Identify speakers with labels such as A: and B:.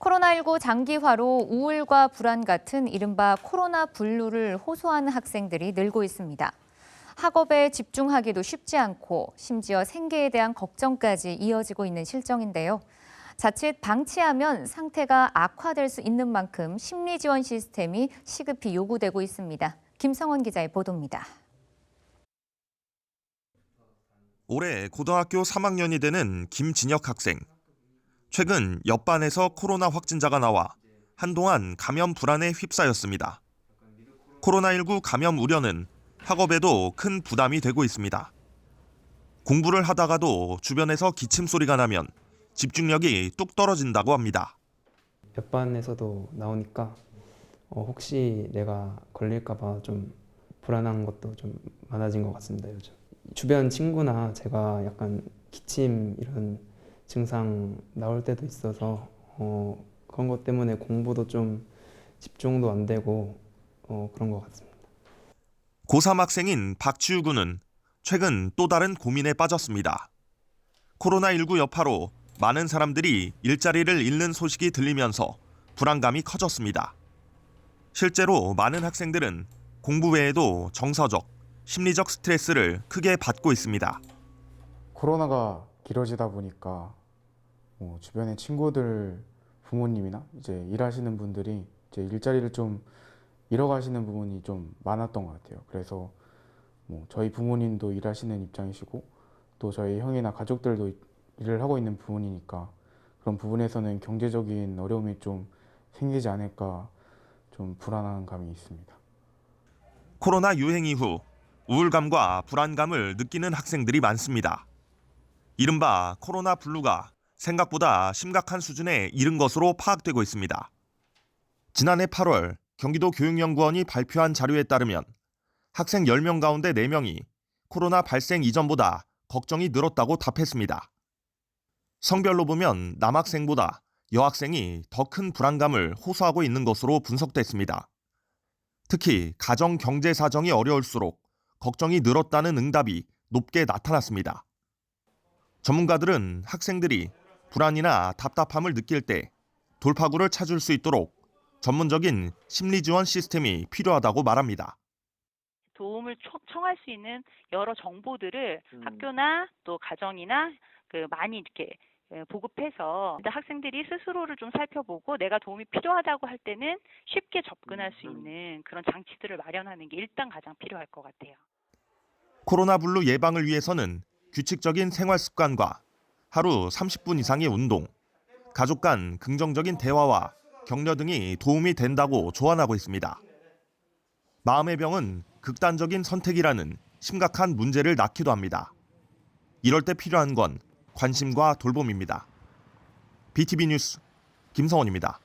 A: 코로나19 장기화로 우울과 불안 같은 이른바 코로나 블루를 호소하는 학생들이 늘고 있습니다. 학업에 집중하기도 쉽지 않고 심지어 생계에 대한 걱정까지 이어지고 있는 실정인데요. 자칫 방치하면 상태가 악화될 수 있는 만큼 심리 지원 시스템이 시급히 요구되고 있습니다. 김성원 기자의 보도입니다.
B: 올해 고등학교 3학년이 되는 김진혁 학생. 최근 옆반에서 코로나 확진자가 나와 한동안 감염 불안에 휩싸였습니다. 코로나19 감염 우려는 학업에도 큰 부담이 되고 있습니다. 공부를 하다가도 주변에서 기침 소리가 나면 집중력이 뚝 떨어진다고 합니다.
C: 옆반에서도 나오니까 어, 혹시 내가 걸릴까봐 좀 불안한 것도 좀 많아진 것 같습니다 요즘 주변 친구나 제가 약간 기침 이런 증상 나올 때도 있어서 어, 그런 것 때문에 공부도 좀 집중도 안 되고 어, 그런 것 같습니다.
B: 고3 학생인 박지우 군은 최근 또 다른 고민에 빠졌습니다. 코로나19 여파로 많은 사람들이 일자리를 잃는 소식이 들리면서 불안감이 커졌습니다. 실제로 많은 학생들은 공부 외에도 정서적, 심리적 스트레스를 크게 받고 있습니다.
D: 코로나가 길어지다 보니까 뭐 주변의 친구들, 부모님이나 이제 일하시는 분들이 이제 일자리를 좀 잃어가시는 부분이 좀 많았던 것 같아요. 그래서 뭐 저희 부모님도 일하시는 입장이시고 또 저희 형이나 가족들도 일을 하고 있는 부분이니까 그런 부분에서는 경제적인 어려움이 좀 생기지 않을까 좀 불안한 감이 있습니다.
B: 코로나 유행 이후 우울감과 불안감을 느끼는 학생들이 많습니다. 이른바 코로나 블루가 생각보다 심각한 수준에 이른 것으로 파악되고 있습니다. 지난해 8월 경기도 교육연구원이 발표한 자료에 따르면 학생 10명 가운데 4명이 코로나 발생 이전보다 걱정이 늘었다고 답했습니다. 성별로 보면 남학생보다 여학생이 더 큰 불안감을 호소하고 있는 것으로 분석됐습니다. 특히 가정 경제 사정이 어려울수록 걱정이 늘었다는 응답이 높게 나타났습니다. 전문가들은 학생들이 불안이나 답답함을 느낄 때 돌파구를 찾을 수 있도록 전문적인 심리 지원 시스템이 필요하다고 말합니다.
E: 도움을 초- 청할 수 있는 여러 정보들을 학교나 또 가정이나 그 많이 이렇게 예, 보급해서 학생들이 스스로를 좀 살펴보고 내가 도움이 필요하다고 할 때는 쉽게 접근할 수 있는 그런 장치들을 마련하는 게 일단 가장 필요할 것 같아요.
B: 코로나 블루 예방을 위해서는 규칙적인 생활 습관과 하루 30분 이상의 운동, 가족 간 긍정적인 대화와 격려 등이 도움이 된다고 조언하고 있습니다. 마음의 병은 극단적인 선택이라는 심각한 문제를 낳기도 합니다. 이럴 때 필요한 건 관심과 돌봄입니다. BTV 뉴스 김성원입니다.